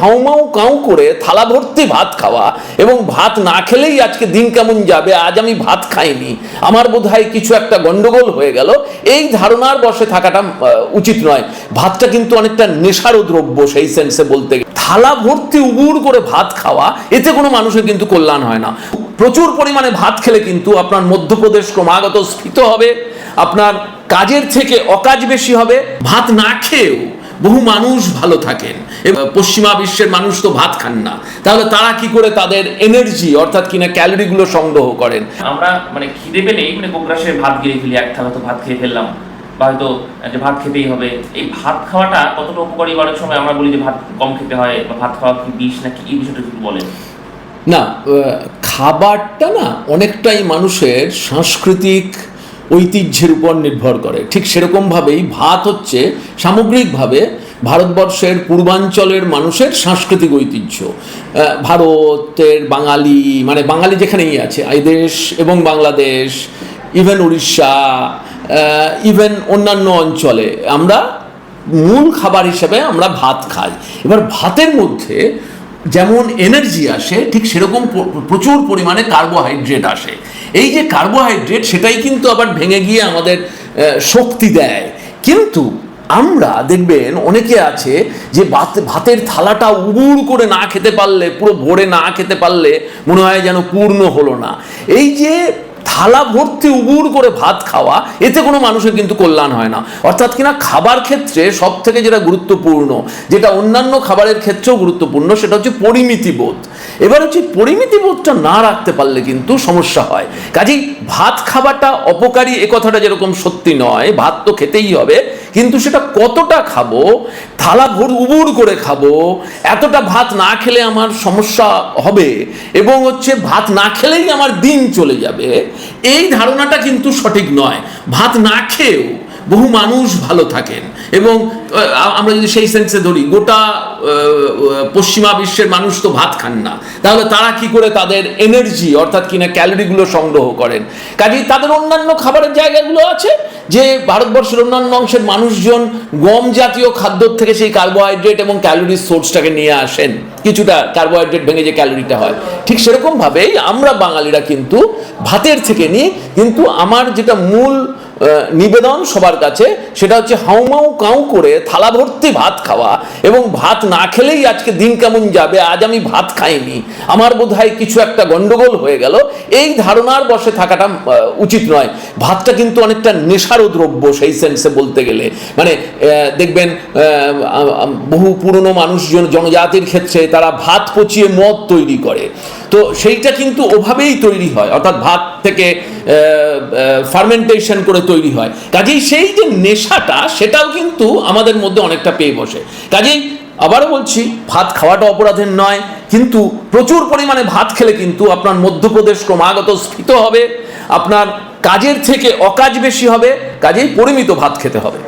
হাউমাউ কাউ করে থালা ভর্তি ভাত খাওয়া এবং ভাত না খেলেই আজকে দিন কেমন যাবে, আজ আমি ভাত খাইনি। আমার বোধ কিছু একটা গন্ডগোল হয়ে গেল। এই ধারণার বসে থাকাটা উচিত নয়। ভাতটা কিন্তু অনেকটা নেশারও দ্রব্য সেই সেন্সে বলতে। থালা ভর্তি উবুর করে ভাত খাওয়া, এতে কোনো মানুষের কিন্তু কল্যাণ হয় না। প্রচুর পরিমাণে ভাত খেলে কিন্তু আপনার মধ্যপ্রদেশ ক্রমাগত স্ফীত হবে। আপনার কাজের থেকে অকাজ বেশি হবে ভাত না খেয়েও বহু মানুষ ভালো থাকেন। পশ্চিমা বিশ্বের মানুষ তো ভাত খান না। তাহলে তারা কি করে তাদের এনার্জি অর্থাৎ কিনা ক্যালোরিগুলো সংগ্রহ করেন? আমরা মানে খিদে পেলেই মানে গোগ্রাসে ভাত গিয়ে ফেলি এক থালা তো ভাত খেয়ে ফেললাম। বা হয়তো যে ভাত খেতেই হবে। এই ভাত খাওয়াটা কতটা উপকারী অনেক সময় আমরা বলি যে ভাত কম খেতে হয় বা ভাত খাওয়া কি বিষ নাকি এই বিষয়টা একটু বলেন। না খাবারটা না অনেকটাই মানুষের সাংস্কৃতিক ঐতিহ্যের উপর নির্ভর করে। ঠিক সেরকমভাবেই ভাত হচ্ছে সামগ্রিকভাবে ভারতবর্ষের পূর্বাঞ্চলের মানুষের সাংস্কৃতিক ঐতিহ্য। ভারতের বাঙালি মানে বাঙালি যেখানেই আছে, এই দেশ এবং বাংলাদেশ ইভেন উড়িষ্যা ইভেন অন্যান্য অঞ্চলে আমরা মূল খাবার হিসেবে আমরা ভাত খাই। এবার ভাতের মধ্যে যেমন এনার্জি আসে, ঠিক সেরকম প্রচুর পরিমাণে কার্বোহাইড্রেট আসে। এই যে কার্বোহাইড্রেট সেটাই কিন্তু আবার ভেঙে গিয়ে আমাদের শক্তি দেয়। কিন্তু আমরা দেখবেন অনেকে আছে যে ভাত, ভাতের থালাটা উবুর করে না খেতে পারলে, পুরো ভরে না খেতে পারলে মনে হয় যেন পূর্ণ হলো না। এই যে থালা ভর্তি উবুর করে ভাত খাওয়া, এতে কোনো মানুষের কিন্তু কল্যাণ হয় না। অর্থাৎ কিনা খাবার ক্ষেত্রে সব থেকে যেটা গুরুত্বপূর্ণ, যেটা অন্যান্য খাবারের ক্ষেত্রেও গুরুত্বপূর্ণ, সেটা হচ্ছে পরিমিতি বোধ। এবার হচ্ছে পরিমিতি বোধটা না রাখতে পারলে কিন্তু সমস্যা হয়। কাজেই ভাত খাবারটা অপকারী, এ কথাটা যেরকম সত্যি নয়, ভাত তো খেতেই হবে। কিন্তু সেটা কতটা খাব? থালা ভর উবুর করে খাব। এতটা ভাত না খেলে আমার সমস্যা হবে এবং হচ্ছে ভাত না খেলেই আমার দিন চলে যাবে। এই ধারণাটা কিন্তু সঠিক নয়। ভাত না খেয়েও বহু মানুষ ভালো থাকেন এবং আমরা যদি সেই সেন্সে ধরি, গোটা পশ্চিমা বিশ্বের মানুষ তো ভাত খান না। তাহলে তারা কি করে তাদের এনার্জি অর্থাৎ কিনা ক্যালোরিগুলো সংগ্রহ করেন? কাজেই তাদের অন্যান্য খাবারের জায়গাগুলো আছে। যে ভারতবর্ষের অন্যান্য অংশের মানুষজন গম জাতীয় খাদ্য থেকে সেই কার্বোহাইড্রেট এবং ক্যালোরির সোর্সটাকে নিয়ে আসেন। কিছুটা কার্বোহাইড্রেট ভেঙে যে ক্যালোরিটা হয়। ঠিক সেরকমভাবেই আমরা বাঙালিরা কিন্তু ভাতের থেকে নিই। কিন্তু আমার যেটা মূল নিবেদন সবার কাছে, সেটা হচ্ছে হাউমাউ কাউ করে থালা ভর্তি ভাত খাওয়া। এবং ভাত না খেলেই আজকে দিন কেমন যাবে? আজ আমি ভাত খাইনি। আমার বোধ কিছু একটা গন্ডগোল হয়ে গেল। এই ধারণার বসে থাকাটা উচিত নয়। ভাতটা কিন্তু অনেকটা নেশারও দ্রব্য সেই সেন্সে বলতে গেলে। মানে দেখবেন বহু পুরনো মানুষজন, জনজাতির ক্ষেত্রে তারা ভাত পচিয়ে মদ তৈরি করে। তো সেইটা কিন্তু ওভাবেই তৈরি হয়। অর্থাৎ ভাত থেকে ফার্মেন্টেশন করে তৈরি হয়। কাজেই সেই যে নেশাটা, সেটাও কিন্তু আমাদের মধ্যে অনেকটা পেয়ে বসে। কাজেই আবারও বলছি, ভাত খাওয়াটা অপরাধের নয়, কিন্তু প্রচুর পরিমাণে ভাত খেলে কিন্তু আপনার মধ্যপ্রদেশ ক্রমাগত স্ফীত হবে, আপনার কাজের থেকে অকাজ বেশি হবে, কাজেই পরিমিত ভাত খেতে হবে।